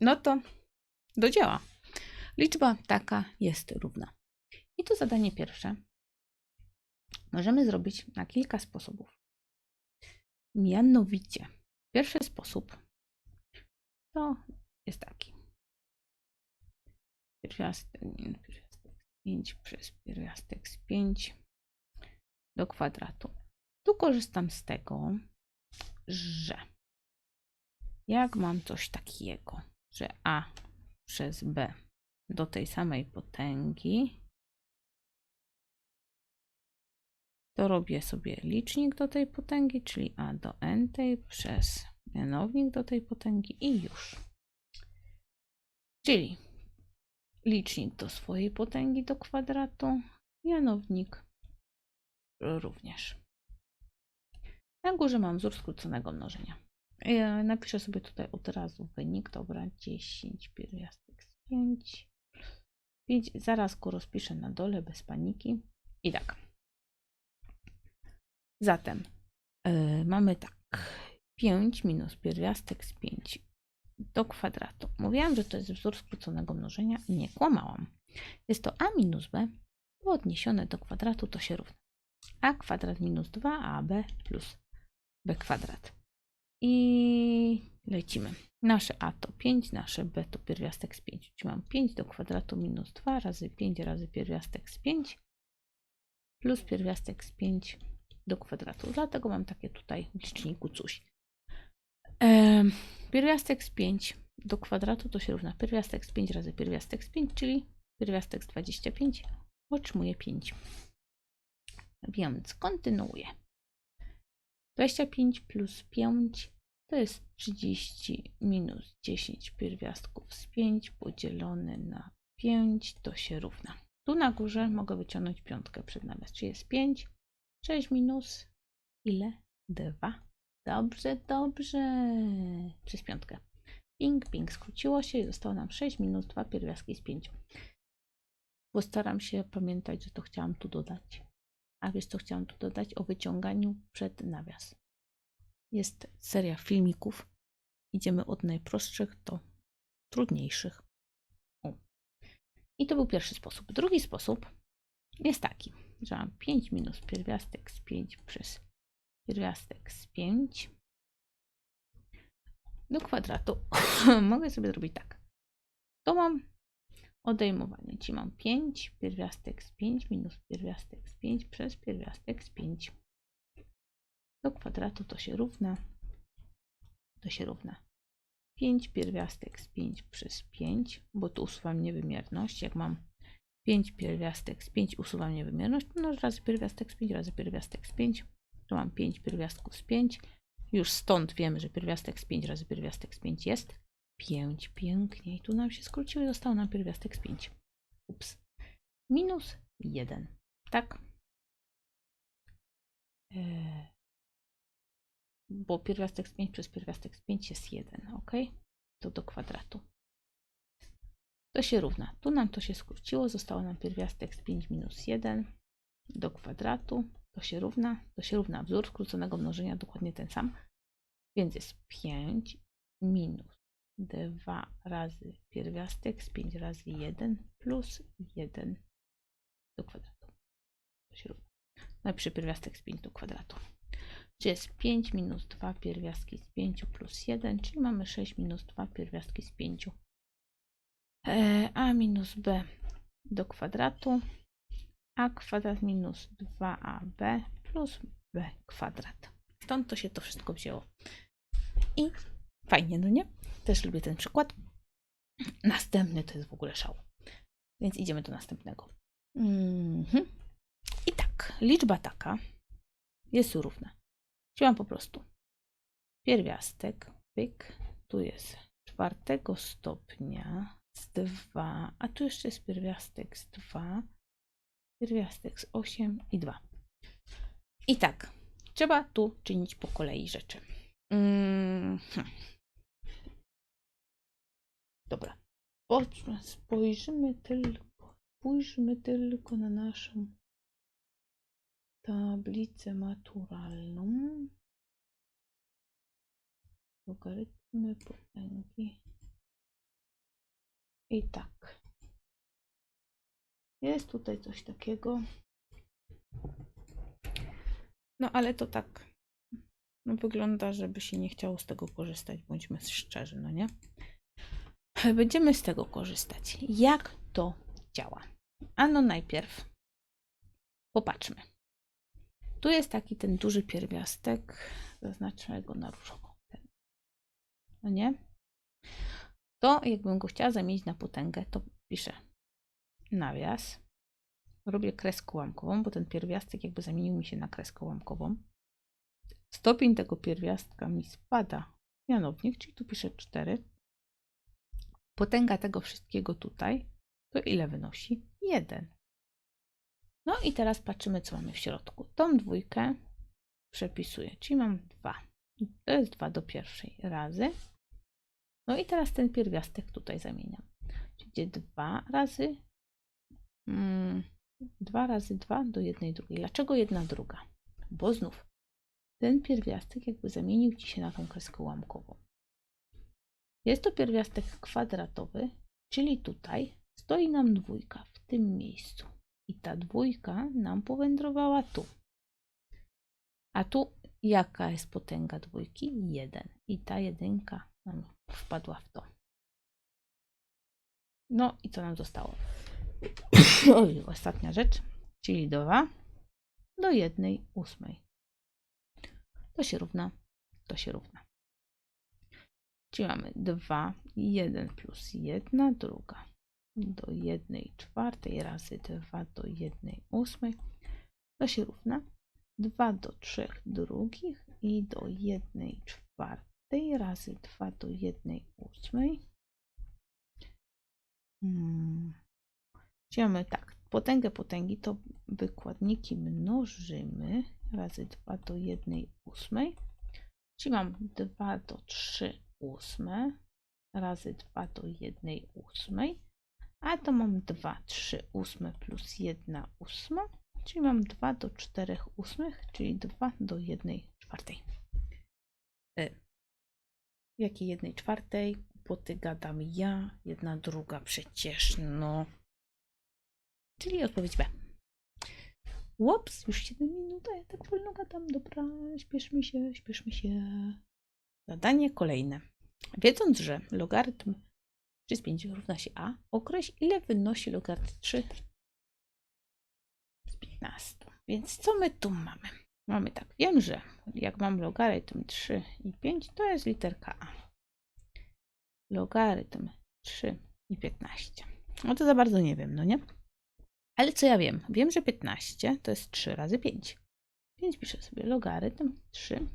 No to do dzieła. Liczba taka jest równa. I to zadanie pierwsze możemy zrobić na kilka sposobów. Mianowicie, pierwszy sposób to jest taki. Pierwiastek, nie, pierwiastek z 5 przez pierwiastek z 5 do kwadratu. Tu korzystam z tego, że jak mam coś takiego, że a przez b do tej samej potęgi, to robię sobie licznik do tej potęgi, czyli a do n tej przez mianownik do tej potęgi i już. Czyli licznik do swojej potęgi do kwadratu, mianownik również. Na górze mam wzór skróconego mnożenia. Napiszę sobie tutaj od razu wynik. Dobra, 10 pierwiastek z 5. 5. Zaraz go rozpiszę na dole bez paniki. I tak. Zatem yy, mamy tak. 5 minus pierwiastek z 5 do kwadratu. Mówiłam, że to jest wzór skróconego mnożenia nie kłamałam. Jest to a minus b odniesione do kwadratu to się równa a kwadrat minus 2ab plus b kwadrat. I lecimy. Nasze a to 5, nasze b to pierwiastek z 5. Czyli mam 5 do kwadratu minus 2 razy 5 razy pierwiastek z 5 plus pierwiastek z 5 do kwadratu. Dlatego mam takie tutaj w liczniku coś. Ehm, pierwiastek z 5 do kwadratu to się równa pierwiastek z 5 razy pierwiastek z 5, czyli pierwiastek z 25 otrzymuje 5. Więc kontynuuję. 25 plus 5 to jest 30 minus 10 pierwiastków z 5 podzielone na 5 to się równa. Tu na górze mogę wyciągnąć piątkę przed namiast, czyli jest 5. 6 minus ile? 2. Dobrze, dobrze. Przez piątkę. Ping, ping, skróciło się i zostało nam 6 minus 2 pierwiastki z 5. Postaram się pamiętać, że to chciałam tu dodać. A wiesz co chciałam tu dodać? O wyciąganiu przed nawias. Jest seria filmików. Idziemy od najprostszych do trudniejszych. I to był pierwszy sposób. Drugi sposób jest taki, że mam 5 minus pierwiastek z 5 przez pierwiastek z 5 do kwadratu. Mogę sobie zrobić tak. To mam odejmowanie. Czyli mam 5 pierwiastek z 5 minus pierwiastek z 5 przez pierwiastek z 5. Do kwadratu to się równa. To się równa 5 pierwiastek z 5 przez 5, bo tu usuwam niewymierność. Jak mam 5 pierwiastek z 5 usuwam niewymierność, no razy pierwiastek z 5 razy pierwiastek z 5, to mam 5 pierwiastków z 5. Już stąd wiemy, że pierwiastek z 5 razy pierwiastek z 5 jest 5. Pięknie. I tu nam się skróciło i został nam pierwiastek z 5. Ups. Minus 1. Tak? Eee, bo pierwiastek z 5 przez pierwiastek z 5 jest 1. Ok? To do kwadratu. To się równa. Tu nam to się skróciło. Zostało nam pierwiastek z 5 minus 1 do kwadratu. To się równa. To się równa wzór skróconego mnożenia dokładnie ten sam. Więc jest 5 minus 2 razy pierwiastek z 5 razy 1 plus 1 do kwadratu. Się równa. Napiszę pierwiastek z 5 do kwadratu. Czyli jest 5 minus 2 pierwiastki z 5 plus 1, czyli mamy 6 minus 2 pierwiastki z 5. E, a minus b do kwadratu, a kwadrat minus 2ab plus b kwadrat. Stąd to się to wszystko wzięło. I fajnie, no nie? Też lubię ten przykład. Następny to jest w ogóle szał. Więc idziemy do następnego. Mhm. I tak, liczba taka jest równa. Mam po prostu pierwiastek, pyk, tu jest czwartego stopnia z 2, a tu jeszcze jest pierwiastek z 2, pierwiastek z 8 i 2. I tak, trzeba tu czynić po kolei rzeczy. Mhm. Dobra. Spojrzymy tylko, spójrzmy tylko na naszą tablicę maturalną. Logarytmy potęgi I tak. Jest tutaj coś takiego. No ale to tak no, wygląda, żeby się nie chciało z tego korzystać, bądźmy szczerzy, no nie? Będziemy z tego korzystać. Jak to działa? Ano najpierw popatrzmy. Tu jest taki ten duży pierwiastek, zaznaczę go na różowo. No nie? To jakbym go chciała zamienić na potęgę, to piszę nawias. Robię kreskę ułamkową, bo ten pierwiastek jakby zamienił mi się na kreskę ułamkową. Stopień tego pierwiastka mi spada mianownik, czyli tu piszę 4. Potęga tego wszystkiego tutaj to ile wynosi? 1. No i teraz patrzymy, co mamy w środku. Tą dwójkę przepisuję, czyli mam 2. To jest 2 do pierwszej razy. No i teraz ten pierwiastek tutaj zamieniam. Czyli 2 razy mm, 2 razy 2 do jednej drugiej. Dlaczego jedna druga? Bo znów ten pierwiastek jakby zamienił ci się na tą kreskę ułamkową. Jest to pierwiastek kwadratowy, czyli tutaj stoi nam dwójka w tym miejscu. I ta dwójka nam powędrowała tu. A tu jaka jest potęga dwójki? 1. I ta jedynka nam wpadła w to. No i co nam zostało? Oj, ostatnia rzecz, czyli 2 do 1 ósmej. To się równa, to się równa. Czyli mamy 2, 1 plus 1 druga do 1 czwartej razy 2 do 1 ósmej. To się równa 2 do 3 drugich i do 1 czwartej razy 2 do 1 ósmej. Hmm. Czyli mamy tak, potęgę potęgi to wykładniki mnożymy razy 2 do 1 ósmej. Czyli mam 2 do 3 ósme razy 2 do 1 ósmej. A to mam 2, 3 ósme plus 1 ósma. Czyli mam 2 do 4 ósmych, czyli 2 do 1 czwartej. Y. Jakiej 1 czwartej? Bo ty gadam ja, jedna druga przecież, no. Czyli odpowiedź B. Łops, już 7 minut, a ja tak wolno gadam. Dobra, śpieszmy się, śpieszmy się. Zadanie kolejne. Wiedząc, że logarytm 3 z 5 równa się a, określ ile wynosi logarytm 3 z 15. Więc co my tu mamy? Mamy tak, wiem, że jak mam logarytm 3 i 5, to jest literka a. Logarytm 3 i 15. No to za bardzo nie wiem, no nie? Ale co ja wiem? Wiem, że 15 to jest 3 razy 5. Więc piszę sobie logarytm 3.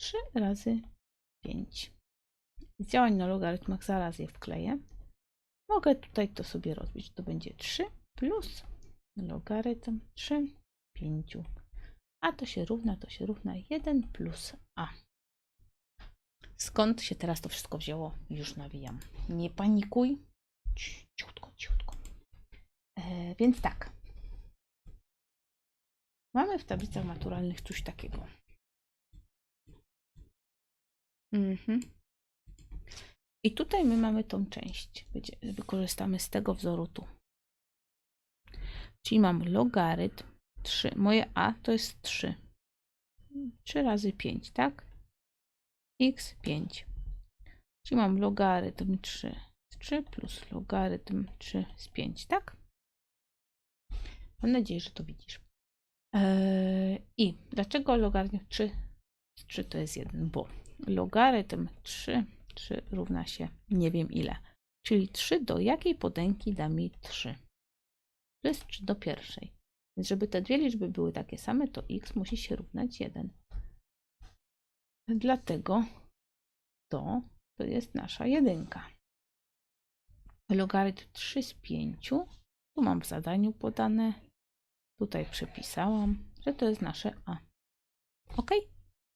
3 razy 5. Z działań na logarytmach zaraz je wkleję. Mogę tutaj to sobie rozbić. To będzie 3 plus logarytm 3 5. A to się równa, to się równa 1 plus a. Skąd się teraz to wszystko wzięło? Już nawijam. Nie panikuj. Ciutko, ciutko. E, więc tak. Mamy w tablicach maturalnych coś takiego. Mhm. I tutaj my mamy tą część. Wykorzystamy z tego wzoru tu. Czyli mam logarytm 3. Moje a to jest 3. 3 razy 5, tak? x 5. Czyli mam logarytm 3 z 3 plus logarytm 3 z 5, tak? Mam nadzieję, że to widzisz. Eee, I dlaczego logarytm 3 z 3 to jest 1? Bo logarytm 3, 3 równa się nie wiem ile. Czyli 3 do jakiej potęgi da mi 3? To jest 3 do pierwszej. Więc żeby te dwie liczby były takie same, to x musi się równać 1. Dlatego to, to jest nasza jedynka. Logarytm 3 z 5. Tu mam w zadaniu podane. Tutaj przepisałam, że to jest nasze a. Ok?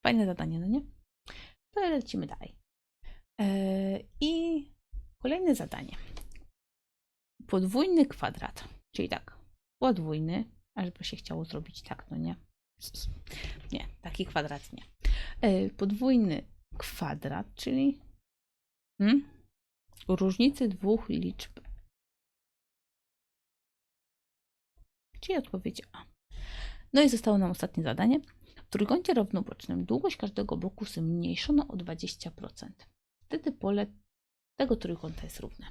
Fajne zadanie, no nie? To lecimy dalej. Yy, I kolejne zadanie. Podwójny kwadrat, czyli tak, podwójny, ażby się chciało zrobić tak, no nie? Nie, taki kwadrat nie. Yy, podwójny kwadrat, czyli hmm? różnicy dwóch liczb. Czyli odpowiedź A. No i zostało nam ostatnie zadanie. Trójkącie równobocznym długość każdego bloku zmniejszono o 20%. Wtedy pole tego trójkąta jest równe.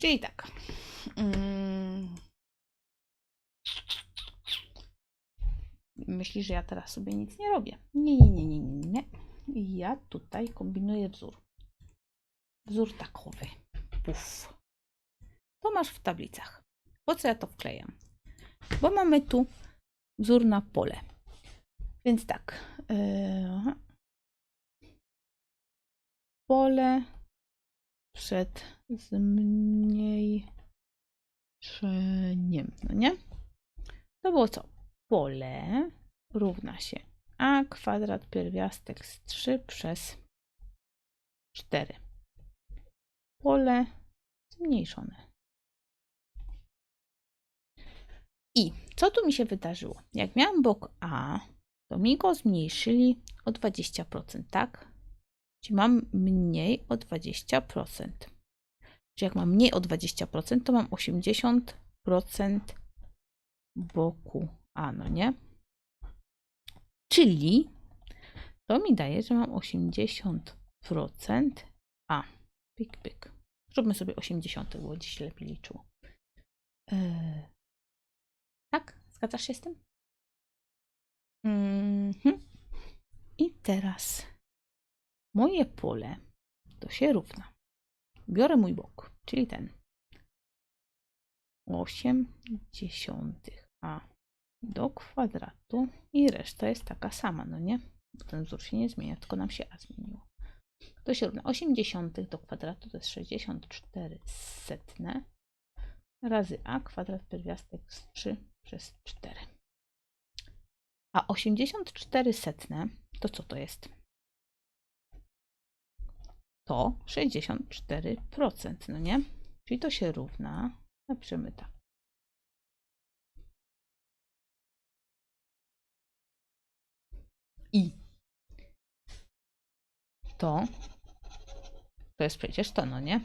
Czyli tak. Mm. Myślisz, że ja teraz sobie nic nie robię? Nie, nie, nie, nie, nie, nie. Ja tutaj kombinuję wzór. Wzór takowy. Puf. To masz w tablicach. Po co ja to wklejam? Bo mamy tu wzór na pole. Więc tak. Yy, pole przed zmniejszeniem. No nie? To było co? Pole równa się a kwadrat pierwiastek z 3 przez 4. Pole zmniejszone. I co tu mi się wydarzyło? Jak miałam bok A, to mi go zmniejszyli o 20%, tak? Czyli mam mniej o 20%. Czyli jak mam mniej o 20%, to mam 80% boku A, no nie? Czyli to mi daje, że mam 80% A. Pik, pik. Zróbmy sobie 80, bo dziś lepiej liczyło. Eee, tak? Zgadzasz się z tym? Mhm. Teraz moje pole to się równa. Biorę mój bok, czyli ten. 8 dziesiątych A do kwadratu i reszta jest taka sama, no nie? Ten wzór się nie zmienia, tylko nam się A zmieniło. To się równa 80 do kwadratu to jest 64 setne razy A kwadrat pierwiastek z 3 przez 4. A 84 setne to co to jest? To 64%, no nie? Czyli to się równa, napiszemy tak. i to to jest przecież to, no nie?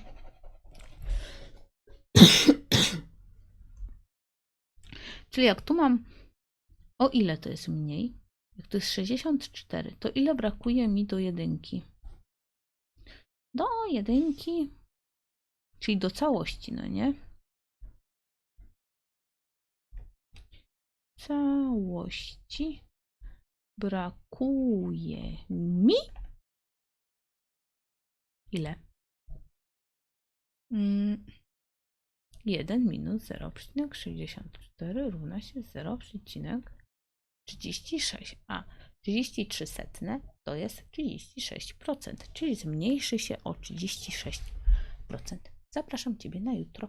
Czyli jak tu mam o ile to jest mniej? Jak to jest 64, to ile brakuje mi do jedynki? Do jedynki, czyli do całości, no nie? Całości brakuje mi ile? Mm, 1 minus 0,64 równa się 0,36. A 33 setne to jest 36%, czyli zmniejszy się o 36%. Zapraszam Ciebie na jutro.